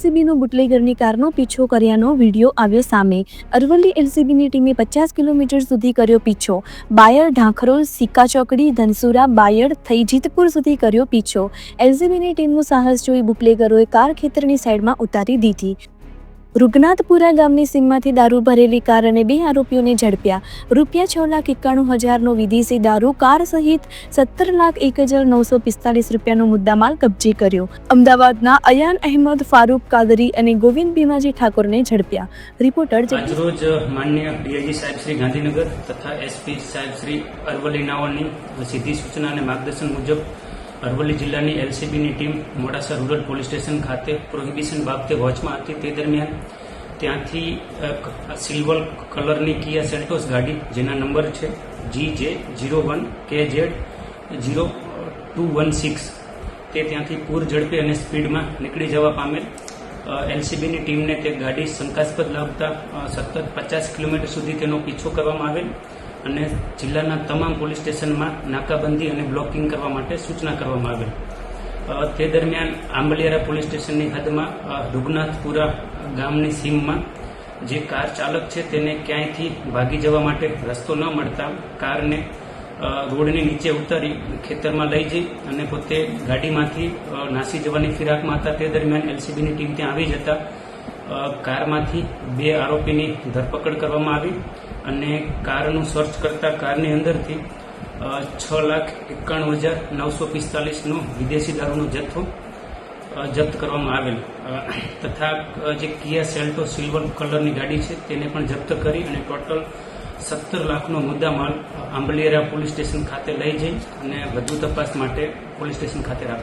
એલસીબીનો બુટલેગરની કારનો પીછો કર્યાનો વીડિયો આવ્યો સામે. અરવલ્લી એલસીબીની ટીમે પચાસ કિલોમીટર સુધી કર્યો પીછો. બાયર ઢાંખરોલ, સિક્કા ચોકડી, ધનસુરા, બાયડ થઈ જીતપુર સુધી કર્યો પીછો. એલસીબીની ટીમનું સાહસ જોઈ બુટલેગરોએ કાર ખેતરની સાઈડમાં ઉતારી દીધી. રૂગનાથપુરા ગામની સીમમાંથી દારૂ ભરેલી કાર અને બે આરોપીઓને ઝડપ્યા. રૂપિયા છ લાખ એકાણું હજારનો વિદેશી દારૂ, કાર સહિત સત્તર લાખ એક હજાર નવસો પિસ્તાલીસ રૂપિયાનો મુદ્દામાલ કબજે કર્યો. અમદાવાદના અયાન અહેમદ, ફારૂક કાદરી અને ગોવિંદ ભીમાજી ઠાકોરને ઝડપ્યા. રિપોર્ટર રોજ માન્ય ડીઆઈજી સાહેબ શ્રી ગાંધીનગર તથા એસપી સાહેબ શ્રી અરવલ્લી નાઓની સીધી સૂચના અને માર્ગદર્શન મુજબ અરવલ્લી જિલ્લાની એલસીબીની team Modasa rural police station ખાતે પ્રોહિબિશન બાબતે વોચમાં હતી તે દરમિયાન ત્યાંથી સિલ્વર કલરની કિયા સેલ્ટોસ ગાડી જેના નંબર છે G J zero one K Z zero two one six. તે ત્યાંથી પૂર ઝડપે અને સ્પીડમાં નીકળી જવા પામેલ. એલસીબીની ટીમને તે ગાડી શંકાસ્પદ લાગતા સતત પચાસ કિલોમીટર સુધી તેનો પીછો કરવામાં આવેલ. અને જિલ્લાના તમામ પોલીસ સ્ટેશનમાં નાકાબંધી અને બ્લોકિંગ કરવા માટે સૂચના કરવામાં આવેલ. તે દરમિયાન આંબલિયારા પોલીસ સ્ટેશનની હદમાં રૂગનાથપુરા ગામની સીમમાં જે કાર ચાલક છે તેને ક્યાંયથી ભાગી જવા માટે રસ્તો ન મળતા કારને રોડની નીચે ઉતારી ખેતરમાં લઈ જઈ અને પોતે ગાડીમાંથી નાસી જવાની ફિરાકમાં હતા. તે દરમિયાન એલસીબીની ટીમ ત્યાં આવી જતા કારમાંથી બે આરોપીની ધરપકડ કરવામાં આવી. અને કારનું સર્ચ કરતા કારની અંદરથી છ લાખ એકાણું હજાર નવસો પિસ્તાલીસનો વિદેશી દારૂનો જથ્થો જપ્ત કરવામાં આવેલ. તથા જે કિયા સેલ્ટો સિલ્વર કલરની ગાડી છે, તેને પણ જપ્ત કરી અને ટોટલ સત્તર લાખનો મુદ્દામાલ આંબલિયારા પોલીસ સ્ટેશન ખાતે લઈ જઈ અને વધુ તપાસ માટે પોલીસ સ્ટેશન ખાતે રાખ